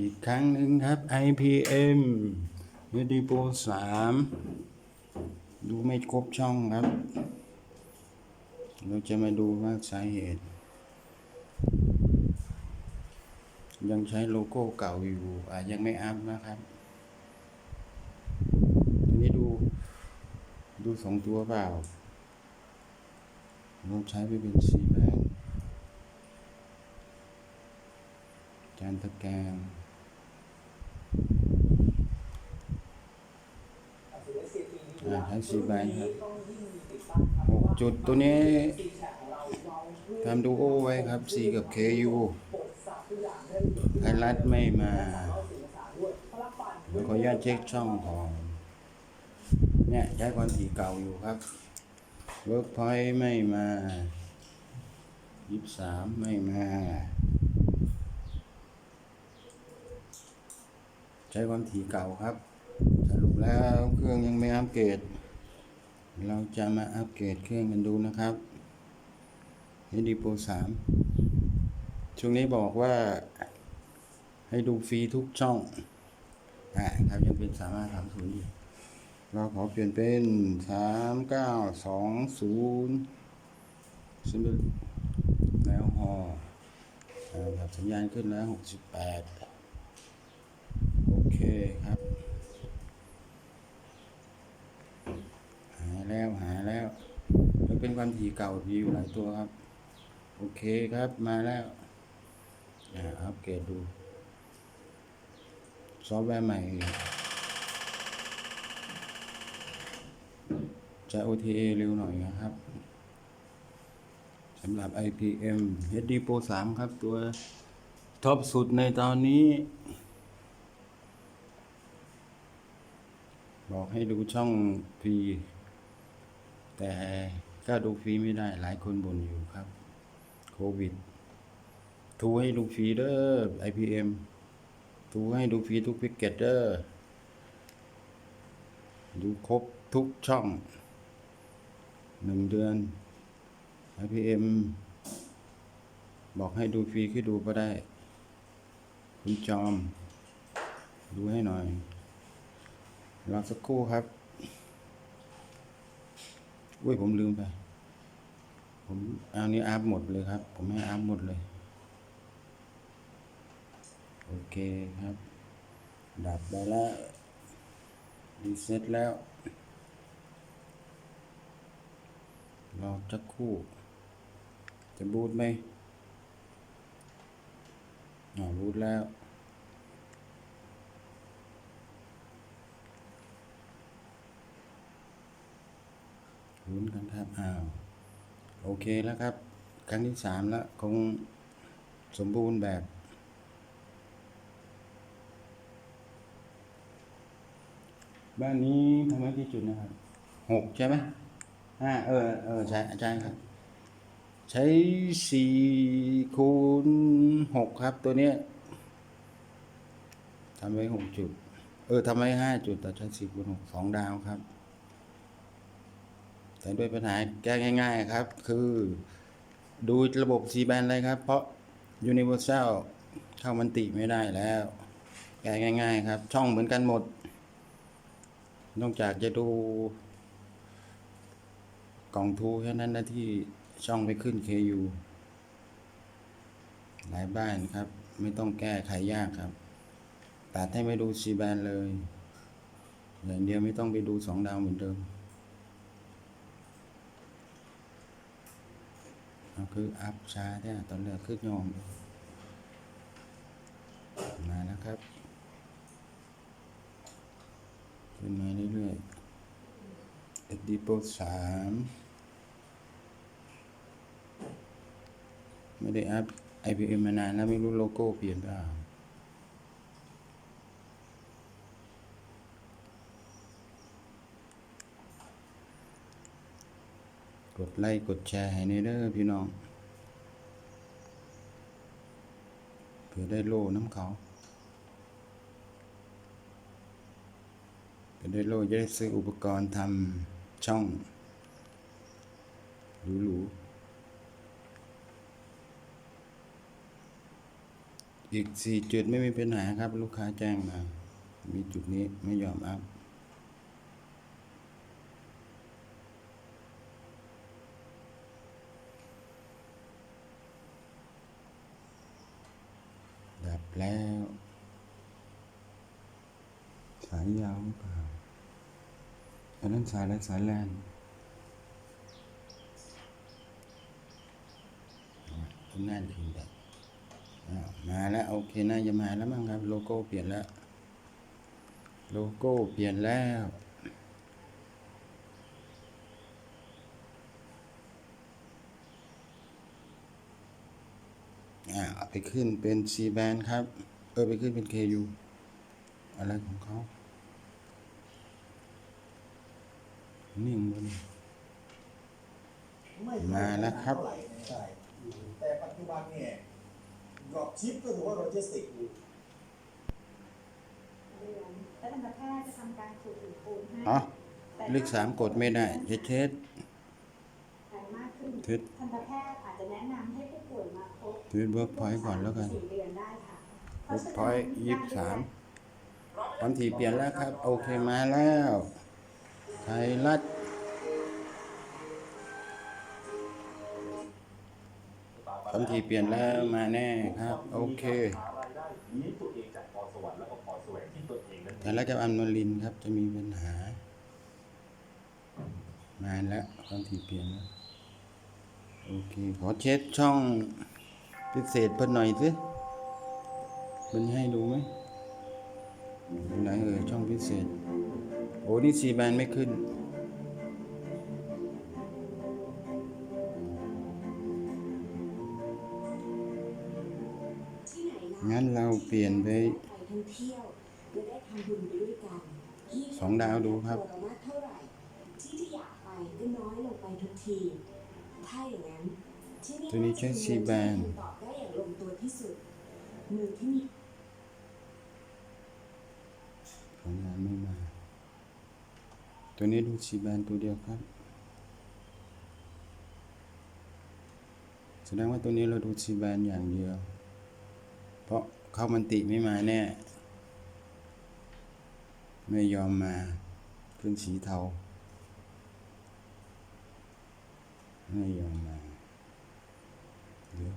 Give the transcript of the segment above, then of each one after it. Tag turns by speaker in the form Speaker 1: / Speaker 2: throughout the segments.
Speaker 1: อีกครั้งหนึ่งครับ IPM เ e ดีโปสามดูไม่ครบช่องครับ เราจะมาดูว่าสาเหตุ ยังใช้โลโก้เก่าอยู่อะยังไม่อัพนะครับทีนี้ดู ดูสองตัวเปล่าเราใช้ไปเป็นสีแบนจานตะแกรงอ่า ใช้สีแบครับหกจุดตัวนี้ทำดูโอไว้ครับ C กับ KU ไพรัดไม่มาเดี๋ยวขออนุญาตเช็คช่องก่อนเนี่ยใช้คอนสีเก่าอยู่ครับเวิร์กพอยต์ไม่มายี่สามไม่มา ใช้ความถี่เก่าครับ แล้วเครื่องยังไม่อัปเกรด เราจะมาอัปเกรดเครื่องกันดูนะครับ HD Pro 3 ช่วงนี้บอกว่าให้ดูฟรีทุกช่องอ่าครับยังเป็นสามารถทำศูนย์อยู่เราขอเปลี่ยนเป็นสามเก้าสองศูนย์ซึ่งเป็นแล้วฮอแบบสัญญาณขึ้นแล้วหกสิบแปดโอเคครับ แล้วหาแล้วมันเป็นความถี่เก่ามีอยู่หลายตัวครับ โอเคครับมาแล้วอ่าอัปเกรดดู ซอฟต์แวร์ใหม่จะ OTA เร็วหน่อยนะครับสำหรับ IPM HD Pro 3 ครับตัวท็อปสุดในตอนนี้ บอกให้ดูช่องฟรี แต่ก็ดูฟรีไม่ได้หลายคนบ่นอยู่ครับ โควิด ทูให้ดูฟรีเด้อ IPM ทูให้ดูฟรีทุกพิกเกตเด้อ ดูครบทุกช่องหนึ่งเดือน IPM บอกให้ดูฟรีคือดูก็ได้ คุณจอม ดูให้หน่อยรอสักครู่ครับ อุ้ยผมลืมไป ผมเอานี้อัพหมดเลยครับ ผมให้อัพหมดเลย โอเคครับ ดับไปแล้วรีเซ็ตแล้ว รอสักคู่ จะบูตไหมอ่าบูตแล้ว ลุ้นกันครับอ้าวโอเคแล้วครับ ครั้งที่สามแล้วคงสมบูรณ์แบบบ้านนี้ทำไว้กี่จุดนะครับหกใช่ไหมห้าเออเออใช่ใช่ครับ ใช้สี่คูณหกครับตัวเนี้ยทำไว้หกจุด เออทำไว้ห้าจุดแต่ใช้สี่คูณหกสองดาวครับ แต่ด้วยปัญหาแก้ง่าย ๆครับ คือดูระบบ C band เลยครับ เพราะ Universal เข้ามันติไม่ได้แล้ว แก้ง่าย ๆ ครับ ช่องเหมือนกันหมด นอกจากจะดู กล่องทูแค่นั้นนะที่ช่องไปขึ้น KU หลายบ้านครับ ไม่ต้องแก้ไขยากครับ ตัดให้ไม่ดู C band เลยอย่างเดียวไม่ต้องไปดูสองดาวเหมือนเดิม เอคืออัพช้าเนี่ยตอนเลือกคือยอม มาแล้วครับ ขึ้นมาเรื่อยๆเอ็ดดีโปสามไม่ได้อัพไอพี IBM มานานแล้วไม่รู้โลโก้เปลี่ยนเปล่า ก ดไลค์กดแชร์ให้ในเด้อพี่น้องเพื่อได้โล่น้ำเขาเพื่อได้โล่จะได้ซื้ออุปกรณ์ทำช่องหรูๆอีกสี่จุดไม่มีปัญหาครับ ลูกค้าแจ้งมา มีจุดนี้ไม่ยอมอัพ ดับ แล้วสายยาวหรือเปล่าอันนั้นสายและสายแลนคุณน่าจะถึงแบบมาแล้วโอเคน่าจะมาแล้วมั้งครับ โลโก้เปลี่ยนแล้ว โลโก้เปลี่ยนแล้ว อ่าเอาไปขึ้นเป็น C band ครับ เออไปขึ้นเป็น KU อะไรของเขานิ่งบน
Speaker 2: ไม่
Speaker 1: มาแล้วครับ
Speaker 2: เท่าไหใช่แต่ปัจจุบันเนี่ยดรอปชิปก็ถือว่าโลจิสติกอยู่
Speaker 3: เดือนและทันตแพทย์จะทำการขูดหินปูนให้
Speaker 1: อ๋อ
Speaker 3: แต่
Speaker 1: เลขสามกดไม่ได้จะเช็ด
Speaker 3: ใหญ่มากขึ้น
Speaker 1: ทึด
Speaker 3: ทันตแพทย์อาจจะแนะนำให้ผู้ป่ว ยมพบ
Speaker 1: ทึดเวิร์กพอยต์ก่อนแล้วกัน
Speaker 3: เวิ
Speaker 1: ร์กพอยต์ยี่สิบสามความถี่เปลี่ยนแล้วครับ โอเคมาแล้วไทยรัฐความถี่เปลี่ยนแล้วมาแน่ครับ โอเค
Speaker 4: ได้เลี้ยงตัวเองจากพรสวรรค์และก็พรแสวงที่ตัวเองนั้น
Speaker 1: ไทยรัฐกับอัมนลินครับจะมีปัญหา มาแล้วความถี่เปลี่ยนแล้ว โอเค ขอเช็ดช่องพิเศษเพิ่นหน่อยสิมันให้ดูไหมไหนเอ่ยช่องพิเศษ โอ้นี่ซีแบนไม่ขึ้นงั้นเราเปลี่ยนไปสองดาวดูครับ
Speaker 5: ตัวเรามากเท่าไหร่ที่ที่อยากไปก็น้อยลงไปทุกที ถ้าอย่างนั้นที่นี่
Speaker 1: ตัวนี้ใช้ C-band
Speaker 5: คำตอบได้อย่างลงตัวที่สุดเมืองที่มี
Speaker 1: ผลงานไม่มา ตัวนี้ดูซีแบนตัวเดียวครับ แสดงว่าตัวนี้เราดูซีแบนอย่างเดียว เพราะเข้ามันติไม่มาแน่ ไม่ยอมมาขึ้นสีเทา ไม่ยอมมาเดี๋ยว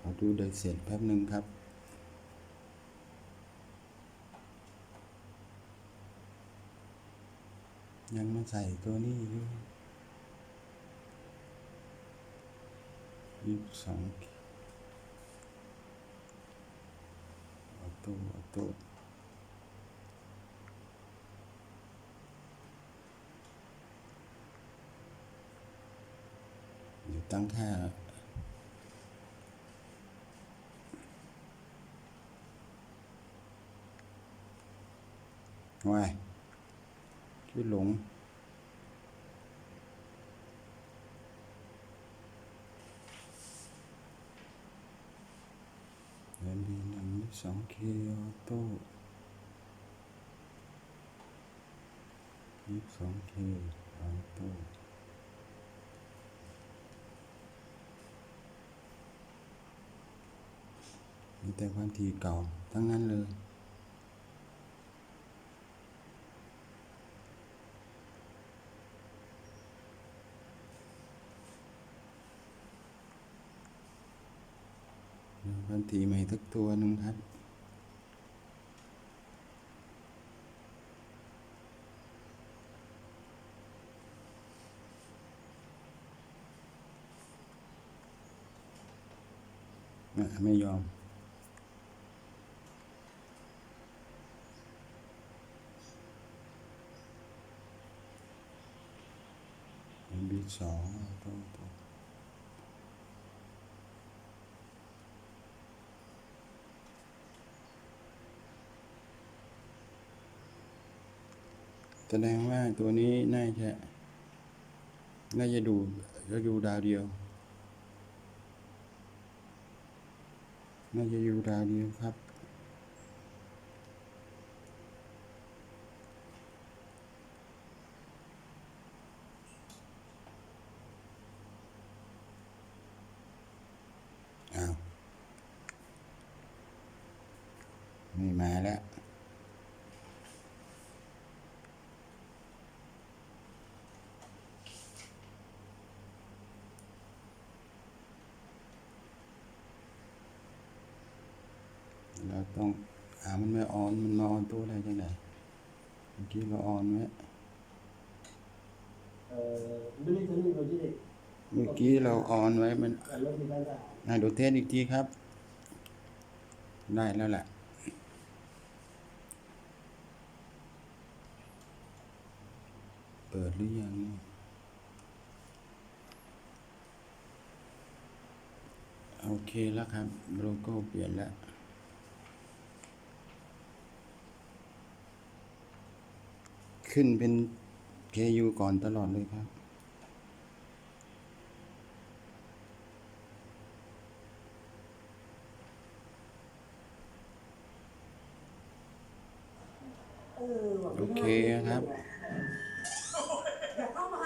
Speaker 1: ขอดูได้เสร็จแป๊บหนึ่งครับยังมาใส่ตัวนี้อยู่ยี่สิบสองออโต้ออโต้เดี๋ยว ตั้งค่าว้ายคิดหลงเดินดีหนึ่งสองเคออโต้ยี่สิบสองเคออโต้ มีแต่ความถี่เก่าทั้งนั้นเลย ความถี่ใหม่สักตัวนึ่งครับไม่ยอม บี สองตัวตัวแสดงว่าตัวนี้น่าจะน่าจะดูจะดูดาวเดียว น่าจะอยู่ดาวเดียวครับ อ้าว ไม่มาแล้ว เรา ต้องหามันไม่ออนมันมาออนตัวได้จังไงเมื่อกี้เราออนไว้
Speaker 2: เอ่อไม่ได้ทะลุโลจิสติกส์
Speaker 1: เมื่อกี้เราออนไว้มัน
Speaker 2: แต่รถมีการได้
Speaker 1: อะดูเทสอีกทีครับ ได้แล้วแหละเปิดหรือยังเนี่ยโอเคแล้วครับโลโก้เปลี่ยนแล้ว ขึ้นเป็น KU ก่อนตลอดเลยครับ
Speaker 3: เออว่ะ
Speaker 1: โอเคครับ
Speaker 3: อย่าเข้ามา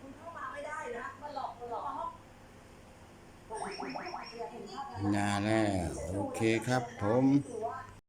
Speaker 3: คุณเข้ามาไม่ได้นะมันหลอกมันหลอกอย่าเห็นภาพนั้น
Speaker 1: งานแล้ว โอเคครับผม
Speaker 3: ถือ